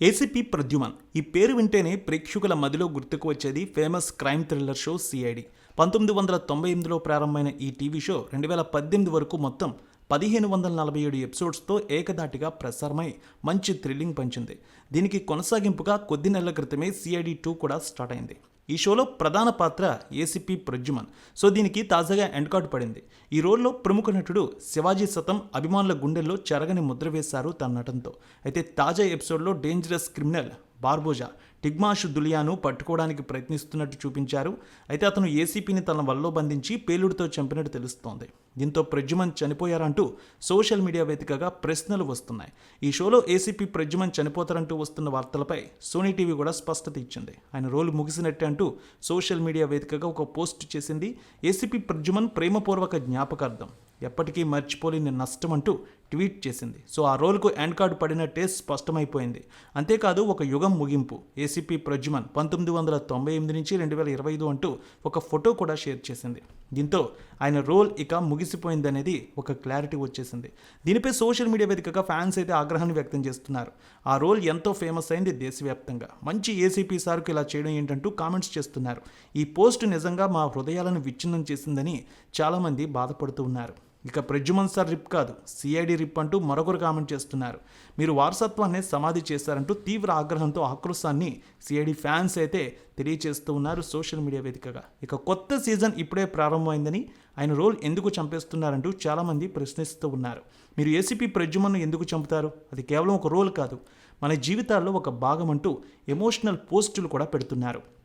ACP Pradyuman. ఈ పేరు వింటేనే ప్రేక్షకుల మదిలో గుర్తుకు వచ్చేది famous crime thriller show CID పంతొమ్మిది వందల తొంభై ఎనిమిదిలో ప్రారంభమైన ఈ టీవీ షో రెండు వేల పద్దెనిమిది వరకు మొత్తం పదిహేను వందల నలభై ఏడు ఎపిసోడ్స్తో ఏకదాటిగా ప్రసారమై మంచి థ్రిల్లింగ్ పంచింది. దీనికి కొనసాగింపుగా కొద్ది నెలల క్రితమే సిఐడి టూ కూడా స్టార్ట్ అయింది. ఈ షోలో ప్రధాన పాత్ర ఏసీపీ ప్రజ్జుమన్ సో దీనికి తాజాగా ఎండ్ పడింది. ఈ రోల్లో ప్రముఖ నటుడు శివాజీ సతం అభిమానుల గుండెల్లో చెరగని ముద్ర వేశారు తన నటనతో. అయితే తాజా ఎపిసోడ్లో డేంజరస్ క్రిమినల్ బార్బోజా టిగ్మాషు దులియాను పట్టుకోవడానికి ప్రయత్నిస్తున్నట్టు చూపించారు. అయితే అతను ఏసీపీని తన వల్లో బంధించి పేలుడుతో చంపినట్టు తెలుస్తోంది. దీంతో ప్రజ్యుమన్ చనిపోయారంటూ సోషల్ మీడియా వేదికగా ప్రశ్నలు వస్తున్నాయి. ఈ షోలో ఏసీపీ ప్రజ్యుమన్ చనిపోతారంటూ వస్తున్న వార్తలపై సోనీ టీవీ కూడా స్పష్టత ఇచ్చింది. ఆయన రోల్ ముగిసినట్టే అంటూ సోషల్ మీడియా వేదికగా ఒక పోస్ట్ చేసింది ఏసీపీ ప్రజ్జుమన్ ప్రేమపూర్వక జ్ఞాపకార్థం. ఎప్పటికీ మర్చిపోలేని నష్టం అంటూ ట్వీట్ చేసింది. సో ఆ రోల్కు ఎండ్ కార్డు పడినట్టే స్పష్టమైపోయింది. అంతేకాదు ఒక యుగం ముగింపు. ఏసీపీ ప్రజ్మన్ పంతొమ్మిది వందల తొంభై ఎనిమిది నుంచి రెండు వేల ఇరవై ఐదు అంటూ ఒక ఫోటో కూడా షేర్ చేసింది. దీంతో ఆయన రోల్ ఇక ముగిసిపోయిందనేది ఒక క్లారిటీ వచ్చేసింది. దీనిపై సోషల్ మీడియా వేదికగా ఫ్యాన్స్ అయితే ఆగ్రహాన్ని వ్యక్తం చేస్తున్నారు. ఆ రోల్ ఎంతో ఫేమస్ అయింది దేశవ్యాప్తంగా. మంచి ఏసీపీ సార్కు ఇలా చేయడం ఏంటంటూ కామెంట్స్ చేస్తున్నారు. ఈ పోస్ట్ నిజంగా మా హృదయాలను విచ్ఛిన్నం చేసిందని చాలామంది బాధపడుతూ ఉన్నారు. ఇక ప్రజ్యుమన్ సార్ రిప్ కాదు సిఐడి రిప్ అంటూ మరొకరు కామెంట్ చేస్తున్నారు. మీరు వారసత్వాన్ని సమాధి చేశారంటూ తీవ్ర ఆగ్రహంతో ఆక్రోశాన్ని సిఐడి ఫ్యాన్స్ అయితే తెలియచేస్తూ ఉన్నారు సోషల్ మీడియా వేదికగా. ఇక కొత్త సీజన్ ఇప్పుడే ప్రారంభమైందని ఆయన రోల్ ఎందుకు చంపేస్తున్నారంటూ చాలామంది ప్రశ్నిస్తూ ఉన్నారు. మీరు ఏసీపీ ప్రజ్యుమన్ను ఎందుకు చంపుతారు? అది కేవలం ఒక రోల్ కాదు మన జీవితాల్లో ఒక భాగం అంటూ ఎమోషనల్ పోస్టులు కూడా పెడుతున్నారు.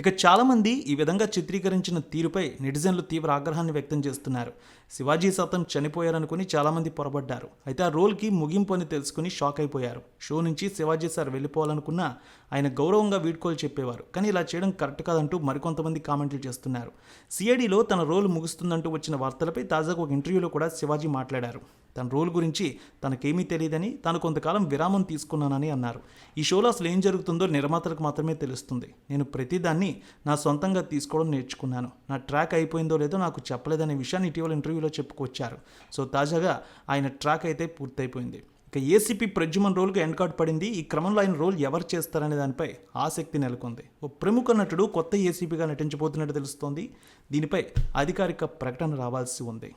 ఇక చాలామంది ఈ విధంగా చిత్రీకరించిన తీరుపై నెటిజన్లు తీవ్ర ఆగ్రహాన్ని వ్యక్తం చేస్తున్నారు. శివాజీ సతం చనిపోయారనుకుని చాలామంది పొరబడ్డారు. అయితే ఆ రోల్కి ముగింపు అని తెలుసుకుని షాక్ అయిపోయారు. షో నుంచి శివాజీ సార్ వెళ్ళిపోవాలనుకున్నా ఆయన గౌరవంగా వీడ్కోలు చెప్పేవారు. కానీ ఇలా చేయడం కరెక్ట్ కాదంటూ మరికొంతమంది కామెంట్లు చేస్తున్నారు. సిఐడిలో తన రోల్ ముగుస్తుందంటూ వచ్చిన వార్తలపై తాజాగా ఒక ఇంటర్వ్యూలో కూడా శివాజీ మాట్లాడారు. తన రోల్ గురించి తనకేమీ తెలియదని తాను కొంతకాలం విరామం తీసుకున్నానని అన్నారు. ఈ షోలో అసలు ఏం జరుగుతుందో నిర్మాతలకు మాత్రమే తెలుస్తుంది. నేను ప్రతిదాన్ని నా సొంతంగా తీసుకోవడం నేర్చుకున్నాను. నా ట్రాక్ అయిపోయిందో లేదో నాకు చెప్పలేదనే విషయాన్ని ఇటీవల ఇంటర్వ్యూలో చెప్పుకొచ్చారు. సో తాజాగా ఆయన ట్రాక్ అయితే పూర్తయిపోయింది. ఇక ఏసీపీ ప్రజ్యుమన్ రోల్కు ఎండ్ కార్డ్ పడింది. ఈ క్రమంలో ఆయన రోల్ ఎవరు చేస్తారనే దానిపై ఆసక్తి నెలకొంది. ఓ ప్రముఖ నటుడు కొత్త ఏసీపీగా నటించబోతున్నట్టు తెలుస్తోంది. దీనిపై అధికారిక ప్రకటన రావాల్సి ఉంది.